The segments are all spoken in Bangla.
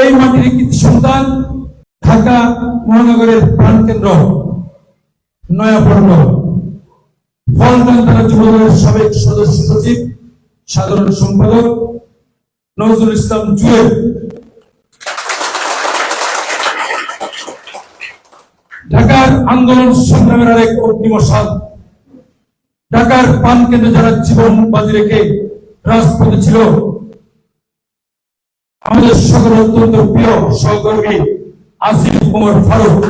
এই মাটির কৃতি সন্তান ঢাকা মহানগরের প্রাণকেন্দ্র নয়াপল্ল ফলটন থানা যুবদলের সাবেক সদস্য সচিব, সাধারণ সম্পাদক নজরুল ইসলাম জুয়েল। ঢাকার আন্দোলন সংগ্রামের আরেক অগ্নিমশাল ঢাকার পান কেন্দ্রে যারা জীবন বাজি রেখে রাজপথে ছিল আমাদের সকল অত্যন্ত প্রিয় সহকর্মী আসিফ কুমার ফারুক।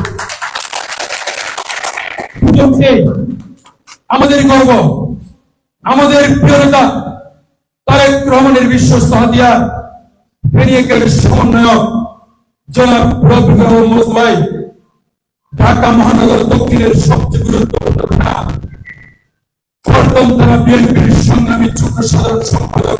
আমাদের গর্ব, আমাদের প্রিয় নেতা তারেক রহমানের বিশ্বস্ত হাতিয়ার ফেরিয়েকের সমন্বয়ক জনাব রহমান মোজবাই ঢাকা মহানগর দক্ষিণের সবচেয়ে গুরুত্বপূর্ণ সংগ্রামী যুগ্ম সাধারণ সম্পাদক।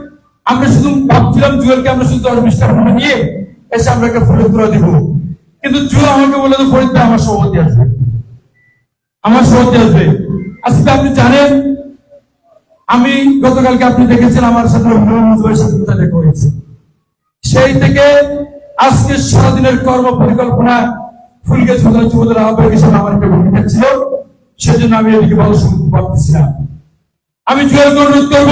আমরা শুধু ভাবছিলাম জুয়েলকে আমরা শুধু দশ বিশটা ফোনে নিয়ে এসে আমরা একটা করে দিব। কিন্তু জুয়েল আমাকে বলে তো ফরিদ আমার সভাপতি আছে। আমার সভাপতি আসবে আজকে আপনি জানেন, আমি গতকালকে আপনি দেখেছেন আমার সাথে সাথে হয়েছে। সেই থেকে আজকে সারাদিনের কর্ম পরিকল্পনা ফুলকে বাজার যুবদের আহ্বায়ক হিসেবে আমার একটা ভূমিকা ছিল। সেজন্য আমি এদিকে ভালো শুনতে পারতেছি আমি জোর অনুরোধ করব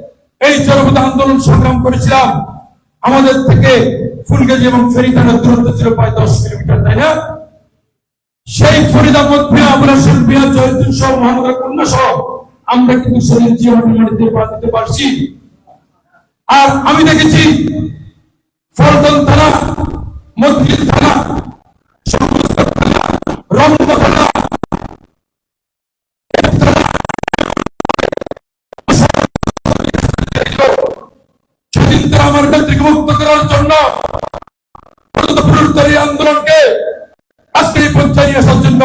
এই জনপদ আন্দোলন সংগ্রাম করেছিলাম। আমাদের থেকে ফুলগাজি এবং ফেরিদানের দূরত্ব ছিল প্রায় দশ কিলোমিটার, তাই না? সেই ফরিদা মধ্যে আমরা শিল্পিয়া জয়দিন সহ, মহানগর কন্যা সহ আমরা কিন্তু শরীর জীবন মাটিতে দিতে পারছি। আর আমি দেখেছি ফলটন আমার মুক্ত করার জন্য আন্দোলনকে আজকে পঞ্চায়েত আসার জন্য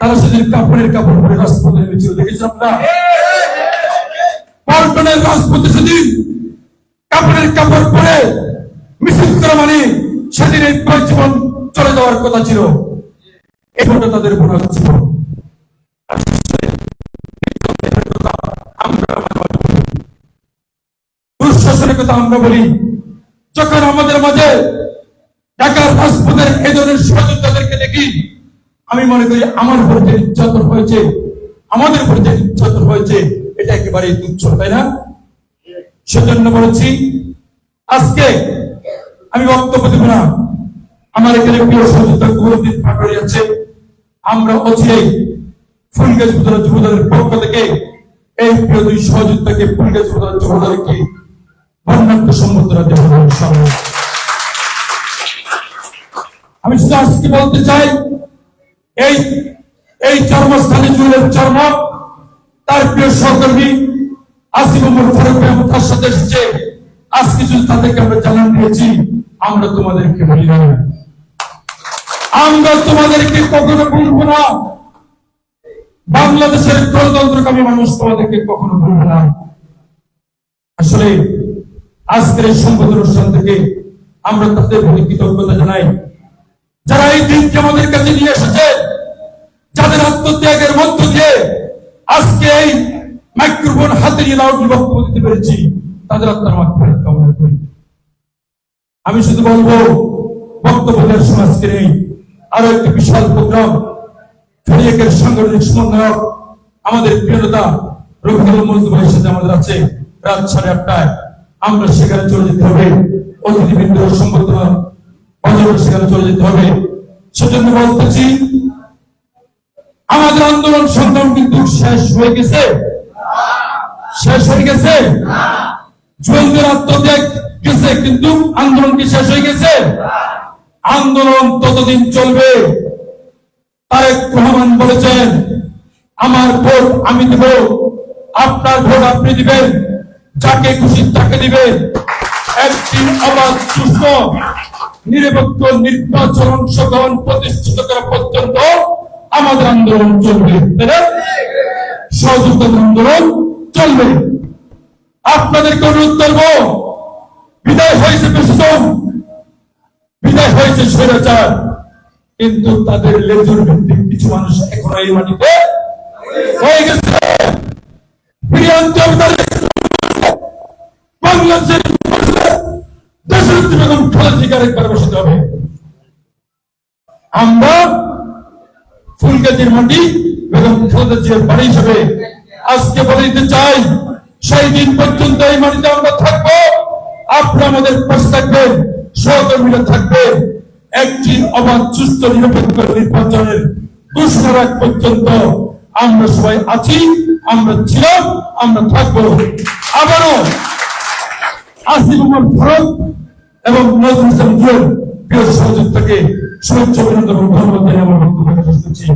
তারা সেদিন কাপড়ের কাপড় পরে রাজপথে নেমেছিল দেখেছেন আপনারা পল্টনের রাজপথে সেদিন কাপড়ের কাপড় পরে মিছিল করা মানে সেদিন এই জীবন চলে যাওয়ার কথা ছিল। এই ফটো তাদের মনে হচ্ছিল আমরা দুঃশাসনের কথা আমরা বলি, যখন আমাদের মাঝে ঢাকার রাজপথের এই ধরনের সহযোদ্ধাদেরকে দেখি, আমি মনে করি আমার উপর যে নির্যাতন হয়েছে, আমাদের উপর যে নির্যাতন হয়েছে, এটা একেবারেই তুচ্ছ, তাই না? সেজন্য বলেছি, আজকে আমি বক্তব্য দেব না। আমার এখানে প্রিয় সহযোদ্ধা কুমরদ্দিন পাটোয়ারি আছে। আমরা অচিরেই ফুলগাছ যুবদলের পক্ষ থেকে এই প্রিয় দুই সহযোদ্ধাকে ফুলগাছ উপজেলা যুবদলকে বর্ণাঢ্য সম্বোধনা দেওয়া হবে। আমি শুধু আজকে বলতে চাই, এই এই জন্মস্থানে জুয়েলের জন্ম তার প্রিয় সহকর্মী আসিফ উমর ফারুক তার সাথে এসেছে। আজকে যদি তাদেরকে আমরা জানান দিয়েছি, আমরা তোমাদেরকে বলি না। আমরা তোমাদেরকে কখনো বলব না। বাংলাদেশের গণতন্ত্রকামী মানুষ তোমাদেরকে কখনো বলব না। আসলে আজকের এই সম্পদ অনুষ্ঠান থেকে আমরা তাদের প্রতি কৃতজ্ঞতা জানাই। যারা এই দিনকে আমাদের কাছে নিয়ে এসেছে, যাদের আত্মত্যাগের মধ্য দিয়ে আজকে এই মাইক্রোফোন হাতে নিয়ে লাউড বক্তব্য দিতে পেরেছি, তাদের আত্মার মাধ্যমে কামনা করি। আমি শুধু বলব বক্তব্যের আজকে নেই। আরও একটি বিশাল প্রোগ্রাম ফেরিয়েকের সাংগঠনিক সমন্বয়ক, আমাদের প্রিয়তা রবীন্দ্র মজদুর ভাইয়ের সাথে আমাদের আছে রাত সাড়ে আটটায়। আমরা সেখানে চলে যেতে হবে। অতিথিবৃন্দ সম্বর্ধনা সেখানে চলে যেতে হবে। সেজন্য বলতেছি, আমাদের আন্দোলন সংগ্রাম কিন্তু শেষ হয়ে গেছে। শেষ হয়ে গেছে। জুয়েলদের আত্মত্যাগ গেছে, কিন্তু আন্দোলন কি শেষ হয়ে গেছে? আন্দোলন ততদিন চলবে। তারেক রহমান বলেছেন, আমার ভোট আমি দেব, আপনার ভোট আপনি দিবেন। যাকে খুশি তাকে দিবেন একটি অবাধ, সুস্থ, নিরপেক্ষ, নির্বাচন অংশগ্রহণ প্রতিষ্ঠিত করা পর্যন্ত আমাদের আন্দোলন চলবে। সহযোগিতা আন্দোলন চলবে। আপনাদেরকে অনুরোধ করব, বিদায় হয়েছে প্রেসিডেন্ট বিদায় হয়েছে স্বৈরাচার, কিন্তু তাদের লেজুর ভিত্তিক কিছু মানুষ এখনও এই মাটিতে হয়ে গেছে। ফিরিয়ে আনতে হবে তাদের। একবার বসাতে হবে। আমরা ফুলগাজির মাটি বেগম খালেদা বাড়ি হিসেবে আজকে বলে দিতে চাই, সেই দিন পর্যন্ত এই মাটিতে আমরা থাকব। আপনারা আমাদের পাশে থাকবেন, সহকর্মীরা থাকবেন একটি অবাধ, সুস্থ, নিরপেক্ষ নির্বাচনের আগ পর্যন্ত আমরা সবাই আছি, আমরা ছিলাম, আমরা থাকব। আবারও আসিফ উমর ফারুক এবং নজরুল ইসলাম জুয়েল প্রিয় সহযোগিতাকে শুভেচ্ছা অভিনন্দন এবং ধন্যবাদ জানিয়ে আমার বক্তব্য শেষ